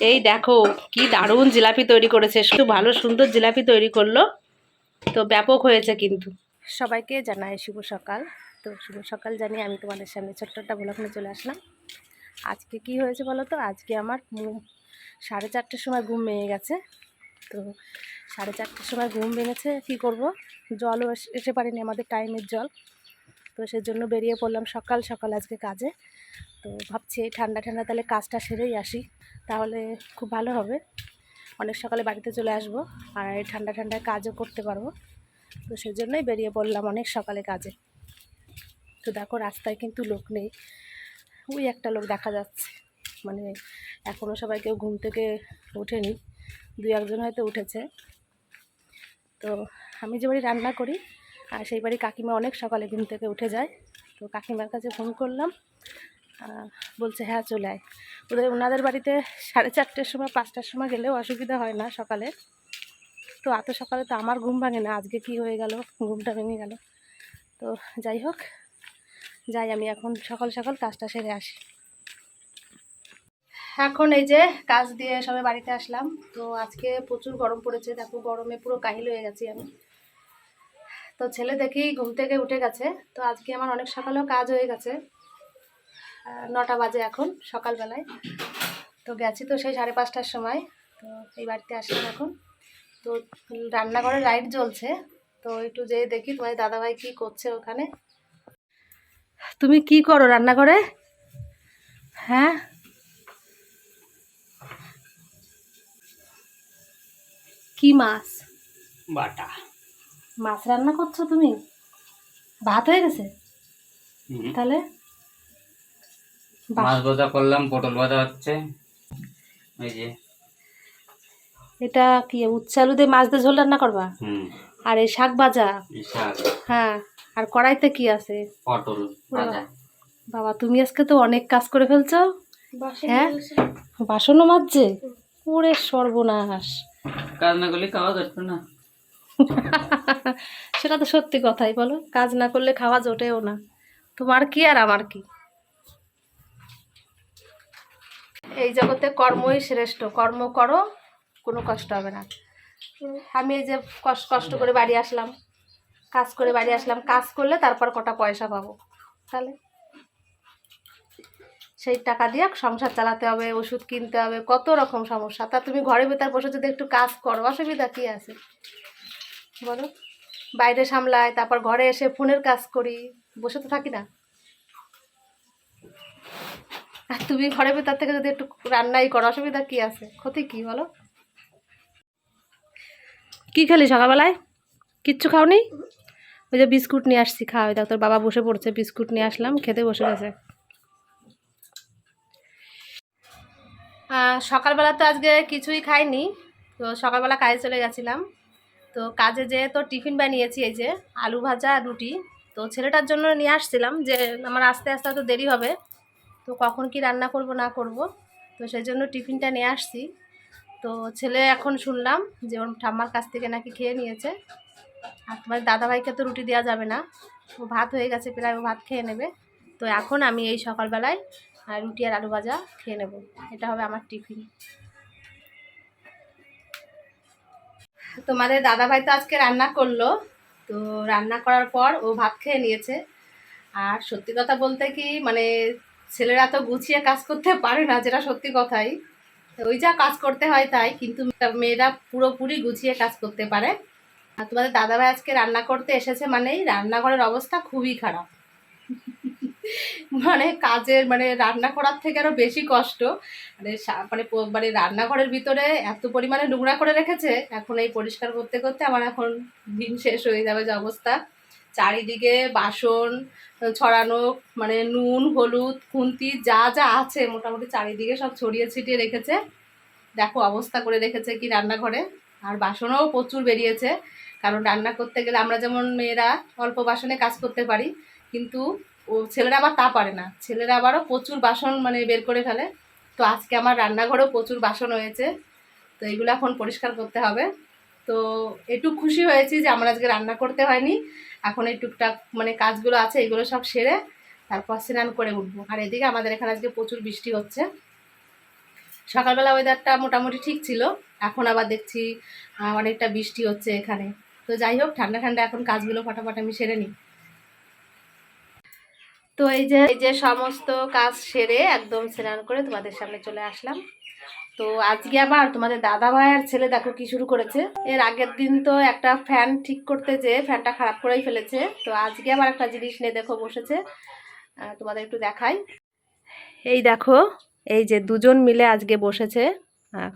এই দেখো, কি দারুণ জিলাপি তৈরি করেছে। শুধু ভালো, সুন্দর জিলাপি তৈরি করল। তো ব্যাপক হয়েছে কিন্তু। সবাইকে জানাই শুভ সকাল। তো শুভ সকাল জানিয়ে আমি তোমাদের সামনে ছোট্ট একটা ভোলাখানে চলে আসলাম। আজকে কি হয়েছে বলো তো? আজকে আমার সাড়ে চারটের সময় ঘুম ভেঙে গেছে। তো সাড়ে চারটের সময় ঘুম ভেঙেছে, কী করব? জলও এস- এসে পারেনি আমাদের টাইমের জল। তো সেজন্য বেরিয়ে পড়লাম সকাল সকাল আজকে কাজে। তো ভাবছি এই ঠান্ডা ঠান্ডা তাহলে কাজটা সেরেই আসি। তাহলে খুব ভালো হবে। অনেক সকালে বাড়িতে চলে আসব আর ঠান্ডা ঠান্ডায় কাজও করতে পারব। তো সেজন্যই বেরিয়ে পড়লাম অনেক সকালে কাজে। তো দেখো রাস্তায় কিন্তু লোক নেই। ওই একটা লোক দেখা যাচ্ছে। মানে এখনও সবাই কেউ ঘুম থেকে ওঠেনি। দুই একজন হয়তো উঠেছে। তো আমি যে বাড়ি রান্না করি আর সেই বাড়ি কাকিমা অনেক সকালে ঘুম থেকে উঠে যায়। তো কাকিমার কাছে ফোন করলাম। বলছে হ্যাঁ চলে আয়। ওদের ওনাদের বাড়িতে সাড়ে চারটের সময়, পাঁচটার সময় গেলেও অসুবিধা হয় না সকালে। তো এত সকালে তো আমার ঘুম ভাঙে না। আজকে কি হয়ে গেল? ঘুমটা ভেঙে গেল। তো যাই হোক, যাই, আমি এখন সকাল সকাল কাজটা সেরে আসি। এখন এই যে কাজ দিয়ে সবাই বাড়িতে আসলাম। তো আজকে প্রচুর গরম পড়েছে। দেখো, গরমে পুরো কাহিল হয়ে গেছি আমি। তো ছেলে দেখি ঘুম থেকে উঠে গেছে। তো আজকে আমার অনেক সকালেও কাজ হয়ে গেছে। নটা বাজে এখন সকালবেলায়। তো গেছি তো সেই সাড়ে পাঁচটার সময়। তো এই বাড়িতে আসলাম এখন। তো রান্নাঘরে লাইট জ্বলছে। তো একটু যেয়ে দেখি তোমার দাদাভাই কি করছে ওখানে। তুমি কি করো রান্নাঘরে? হ্যাঁ? কি মাছ? বাটা। মাছ রান্না করছ তুমি? ভাত হয়ে গেছে? তাহলে? মাছ ভাজা করলাম পটল ভাজা হচ্ছে। এই যে। এটা কি উচ্ছে আলু দিয়ে মাছ দিয়ে ঝোল রান্না করবা? আর এই শাক ভাজা? হ্যাঁ আর কড়াইতে কি আছে? পটল ভাজা। বাবা তুমি আজকে তো অনেক কাজ করে ফেলছো। হ্যাঁ? বাসনও মাজছে? ওরে সর্বনাশ। কাজ না করলে খাওয়া যাচ্ছে না। সেটা তো সত্যি কথাই বলো। কাজ না করলে খাওয়া জোটেও না। তোমার কি আর আমার কি? এই জগতে কর্মই শ্রেষ্ঠ। কর্ম করো, কোনো কষ্ট হবে না। আমি এই যে কষ্ট করে বাড়ি আসলাম, কাজ করে বাড়ি আসলাম, কাজ করলে তারপর কটা পয়সা পাবো। তাহলে সেই টাকা দিয়ে সংসার চালাতে হবে, ওষুধ কিনতে হবে, কত রকম সমস্যা। তা তুমি ঘরে ভেতর বসে যদি একটু কাজ করো, অসুবিধা কী আছে? বলো। বাইরে সামলাই তারপর ঘরে এসে ফোনের কাজ করি, বসে তো থাকি না। আর তুমি ঘরে ভেতর থেকে যদি একটু রান্নাই করো, অসুবিধা কি আছে? ক্ষতি কি বলো? কি খেলি সকালবেলায়? কিচ্ছু খাওনি? ওই যে বিস্কুট নিয়ে আসছি খাওয়া দেখ তোর বাবা বসে পড়ছে, বিস্কুট নিয়ে আসলাম, খেতে বসে গেছে। সকালবেলা তো আজকে কিছুই খাইনি, তো সকালবেলা কাজে চলে গেছিলাম। তো কাজে যেয়ে তো টিফিন বানিয়েছি, এই যে আলু ভাজা রুটি। তো ছেলেটার জন্য নিয়ে আসছিলাম যে আমার আস্তে আস্তে হয়তো দেরি হবে। তো কখন কি রান্না করব না করব, তো সেই জন্য টিফিনটা নিয়ে আসছি। তো ছেলে এখন শুনলাম যে ওর ঠাম্মার কাছ থেকে নাকি খেয়ে নিয়েছে। আর তোমার দাদাভাইকে তো রুটি দেওয়া যাবে না, ও ভাত হয়ে গেছে প্রায়, ও ভাত খেয়ে নেবে। তো এখন আমি এই সকালবেলায় রুটি আর আলু ভাজা খেয়ে নেব। এটা হবে আমার টিফিন। তোমাদের দাদাভাই তো আজকে রান্না করল, তো রান্না করার পর ও ভাত খেয়ে নিয়েছে। আর সত্যি কথা বলতে কি মানে ছেলেরা তো গুছিয়ে কাজ করতে পারে না, যেটা সত্যি কথাই। ওই যা কাজ করতে হয় তাই, কিন্তু মেয়েরা পুরোপুরি গুছিয়ে কাজ করতে পারে। আর তোমাদের দাদাভাই আজকে রান্না করতে এসেছে মানেই রান্নাঘরের অবস্থা খুবই খারাপ। মানে কাজের মানে রান্না করার থেকে আরও বেশি কষ্ট। মানে মানে মানে রান্নাঘরের ভিতরে এত পরিমাণে নোংরা করে রেখেছে, এখন এই পরিষ্কার করতে করতে আমার এখন দিন শেষ হয়ে যাবে যে অবস্থা। চারিদিকে বাসন, ছড়ানো মানে নুন, হলুদ, খুন্তি, যা যা আছে মোটামুটি চারিদিকে সব ছড়িয়ে ছিটিয়ে রেখেছে। দেখো অবস্থা করে রেখেছে কি রান্নাঘরে। আর বাসনও প্রচুর বেরিয়েছে, কারণ রান্না করতে গেলে আমরা যেমন মেয়েরা অল্প বাসনে কাজ করতে পারি, কিন্তু ও ছেলেরা আবার তা পারে না। ছেলেরা আবারও প্রচুর বাসন মানে বের করে ফেলে। তো আজকে আমার রান্নাঘরেও প্রচুর বাসন হয়েছে, তো এগুলো এখন পরিষ্কার করতে হবে। তো একটু খুশি হয়েছি যে আমার আজকে রান্না করতে হয়নি এখন এই টুকটাক মানে কাজগুলো আছে, এগুলো সব সেরে তারপর স্নান করে উঠবো। আর এদিকে আমাদের এখানে আজকে প্রচুর বৃষ্টি হচ্ছে। সকালবেলা ওয়েদারটা মোটামুটি ঠিক ছিল, এখন আবার দেখছি অনেকটা বৃষ্টি হচ্ছে এখানে। তো যাই হোক, ঠান্ডা ঠান্ডা এখন কাজগুলো ফটাফট আমি সেরে নিই। তো এই যে এই যে সমস্ত কাজ সেরে একদম স্নান করে তোমাদের সামনে চলে আসলাম। তো আজকে আবার তোমাদের দাদা ভাই আর ছেলে দেখো কি শুরু করেছে। এর আগের দিন তো একটা ফ্যান ঠিক করতে যে ফ্যানটা খারাপ করেই ফেলেছে। তো আজকে আবার একটা জিনিস নিয়ে দেখো বসেছে। তোমাদের একটু দেখাই। এই দেখো, এই যে দুজন মিলে আজকে বসেছে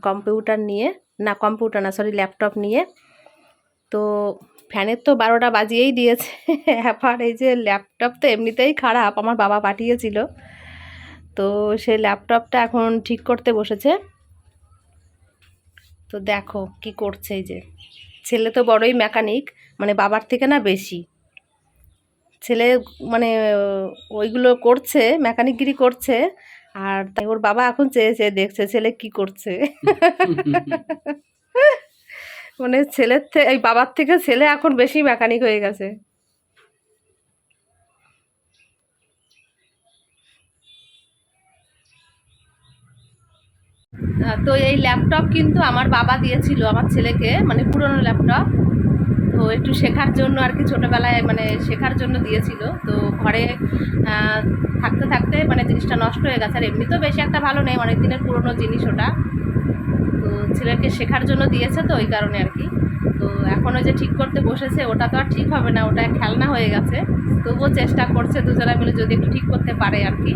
কম্পিউটার নিয়ে। না, কম্পিউটার না সরি ল্যাপটপ নিয়ে। তো ফ্যানের তো বারোটা বাজিয়েই দিয়েছে। এবার এই যে ল্যাপটপ তো এমনিতেই খারাপ, আমার বাবা পাঠিয়েছিল। তো সে ল্যাপটপটা এখন ঠিক করতে বসেছে। তো দেখো কি করছে এই যে। ছেলে তো বড়ই মেকানিক মানে বাবার থেকে না বেশি। ছেলে মানে ওইগুলো করছে মেকানিকগিরি করছে আর তাই ওর বাবা এখন চেয়ে চেয়ে দেখছে ছেলে কি করছে। মানে ছেলের থেকে এই বাবার থেকে ছেলে এখন বেশি মেকানিক হয়ে গেছে। তো এই ল্যাপটপ কিন্তু আমার বাবা দিয়েছিল আমার ছেলেকে মানে পুরনো ল্যাপটপ তো একটু শেখার জন্য আর কি ছোটোবেলায় মানে শেখার জন্য দিয়েছিল। তো ঘরে থাকতে থাকতে মানে জিনিসটা নষ্ট হয়ে গেছে। আর এমনিতেও বেশি একটা ভালো নেই, অনেক দিনের পুরনো জিনিস ওটা। তো ছেলেকে শেখার জন্য দিয়েছে তো ওই কারণে আর কি। তো এখন ওই যে ঠিক করতে বসেছে, ওটা তো আর ঠিক হবে না, ওটা খেলনা হয়ে গেছে। তবুও চেষ্টা করছে দুজনে মিলে যদি একটু ঠিক করতে পারে আর কি।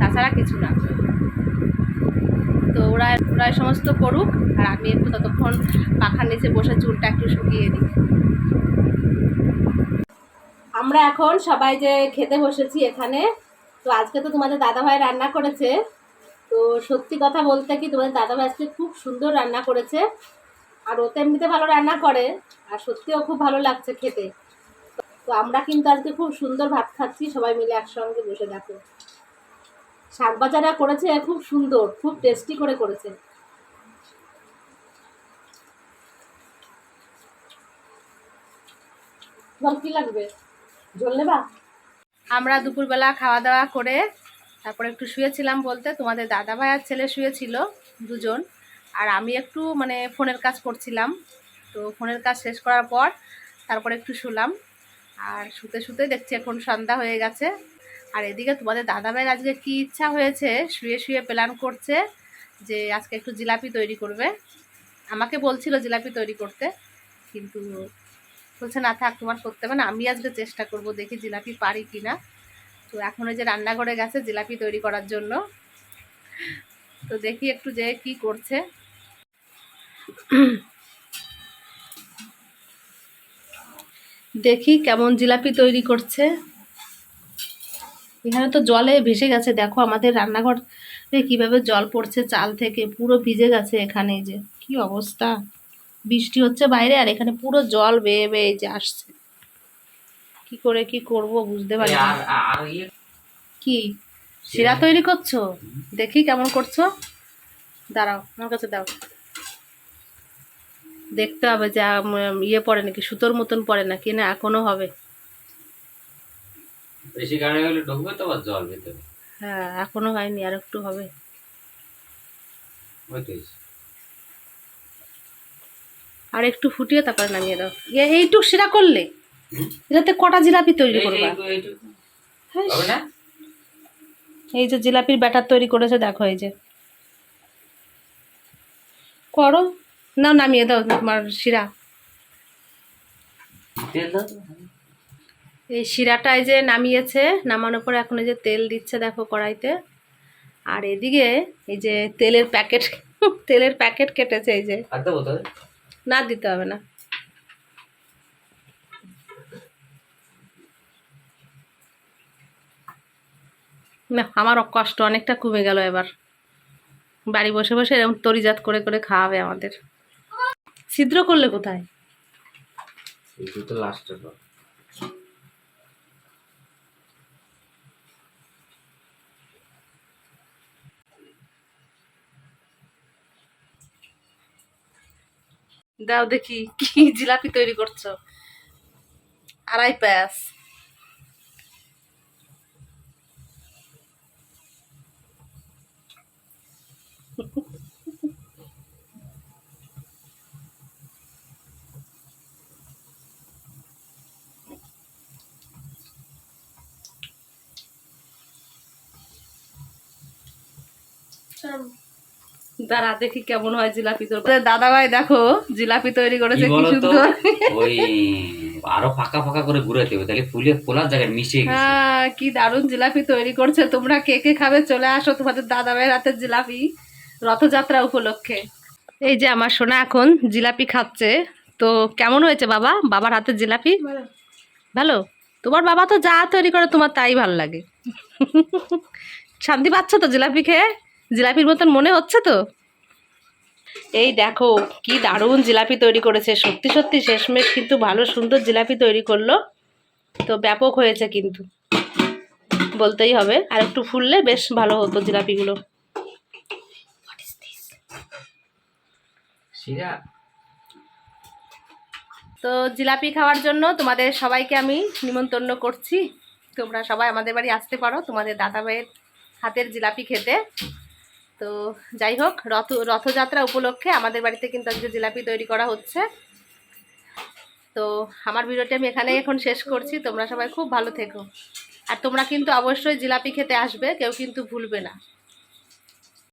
তাছাড়া কিছু না। তো ওরা ওরা সমস্ত করুক, আর আমি একটু ততক্ষণ পাখার নিচে বসে চুলটা একটু শুকিয়ে দিই। আমরা এখন সবাই যে খেতে বসেছি এখানে, তো আজকে তো তোমাদের দাদাভাই রান্না করেছে। তো সত্যি কথা বলতে কি, তোমাদের দাদাভাই আজকে খুব সুন্দর রান্না করেছে, আর ও তো এমনিতে ভালো রান্না করে, আর সত্যিও খুব ভালো লাগছে খেতে। তো আমরা কিন্তু আজকে খুব সুন্দর ভাত খাচ্ছি, সবাই মিলে একসঙ্গে বসে দেখো। শাক ভাজাটা করেছে, খুব সুন্দর, খুব টেস্টি করে করেছে। কি লাগবে? ঝোল নেবা? আমরা দুপুরবেলা খাওয়া দাওয়া করে তারপরে একটু শুয়েছিলাম বলতে তোমাদের দাদা ভাই আর ছেলে শুয়েছিল দুজন। আর আমি একটু মানে ফোনের কাজ করছিলাম। তো ফোনের কাজ শেষ করার পর তারপরে একটু শুলাম। আর শুতে শুতে দেখছি এখন সন্ধ্যা হয়ে গেছে। আর এদিকে তোমাদের দাদা ভাইয়ের আজকে কি ইচ্ছা হয়েছে, শুয়ে শুয়ে প্ল্যান করছে যে আজকে একটু জিলাপি তৈরি করবে। আমাকে বলছিল জিলাপি তৈরি করতে, কিন্তু বলছে, না থাক, তোমার করতে হবে না, আমি আজকে চেষ্টা করব দেখি জিলাপি পারি কি না তো এখন ওই যে রান্নাঘরে গেছে জিলাপি তৈরি করার জন্য। তো দেখি একটু যে কি করছে। দেখি কেমন জিলাপি তৈরি করছে। এখানে তো জলে ভেসে গেছে। দেখো আমাদের রান্নাঘর কীভাবে জল পড়ছে চাল থেকে পুরো ভিজে গেছে এখানে যে। কি অবস্থা? বৃষ্টি হচ্ছে বাইরে আর এখানে পুরো জল বেয়ে বেয়ে যে আসছে। কি করে কি করব বুঝতে পারি ইয়ে? কি? শিরা তৈরি করছ? দেখি কেমন করছ। দাঁড়াও আমার কাছে দাও। দেখতে হবে যে ইয়ে পড়ে নাকি সুতোর মতন পড়ে নাকি? না এখনও হবে। বেশি গাড়ি হলে ঢুকবে তো আবার জল ভিতরে। হ্যাঁ এখনও হয়নি আর একটু হবে। আর একটু ফুটিয়ে তারপরে নামিয়ে দাও। এইটুক শিরা করলে। এটাতে কটা জিলাপি তৈরি করবা? এই- যে জিলাপির ব্যাটার তৈরি করেছে দেখো এই যে। করো। নাও নামিয়ে দাও তোমার শিরা। তেল দাও। এই শিরাটা এই যে নামিয়েছে নামানোর পর এখন এই যে তেল দিচ্ছে দেখো কড়াইতে। আর এদিকে এই যে তেলের প্যাকেট তেলের প্যাকেট কেটেছে এই যে। না দিতে হবে না। না আমার কষ্ট অনেকটা কমে গেল এবার। বাড়ি বসে বসে এরকম তরিজাত করে করে খাওয়াবে আমাদের। ছিদ্র করলে কোথায়? লাস্টের দাও দেখি কি জিলাপি তৈরি করছ আড়াই প্যাস Um. দাঁড়া দেখি কেমন হয় জিলাপি তোর দাদা ভাই দেখো জিলাপি তৈরি করেছে কি সুন্দর। ওই আরও ফাঁকা ফাঁকা করে ঘুরাতে হবে তাহলে ফুলে ফোলার জায়গায় মিশে গেছে। হ্যাঁ কি দারুণ জিলাপি তৈরি করছে। তোমরা কে কে খাবে চলে আসো তোমাদের দাদা ভাইয়ের হাতের জিলাপি রথযাত্রা উপলক্ষে। এই যে আমার সোনা এখন জিলাপি খাচ্ছে। তো কেমন হয়েছে বাবা? বাবার হাতের জিলাপি? ভালো? তোমার বাবা তো যা তৈরি করে তোমার তাই ভালো লাগে। শান্তি পাচ্ছ তো জিলাপি খেয়ে? জিলাপির মতন মনে হচ্ছে তো? এই দেখো কি দারুণ জিলাপি তৈরি করেছে। সত্যি সত্যি শেষমেশ কিন্তু ভালো সুন্দর জিলাপি তৈরি করল। তো ব্যাপক হয়েছে কিন্তু। বলতেই হবে আর একটু ফুললে বেশ ভালো হতো জিলাপিগুলো। শিরা। তো জিলাপি খাওয়ার জন্য তোমাদের সবাইকে আমি নিমন্ত্রণ করছি। তোমরা সবাই আমাদের বাড়ি আসতে পারো তোমাদের দাদা ভাইয়ের হাতের জিলাপি খেতে। তো যাই হোক, রথ, রথযাত্রা উপলক্ষে আমাদের বাড়িতে কিন্তু আজকে জিলাপি তৈরি করা হচ্ছে। তো আমার ভিডিওটি আমি এখানেই এখন শেষ করছি। তোমরা সবাই খুব ভালো থেকো। আর তোমরা কিন্তু অবশ্যই জিলাপি খেতে আসবে, কেউ কিন্তু ভুলবে না।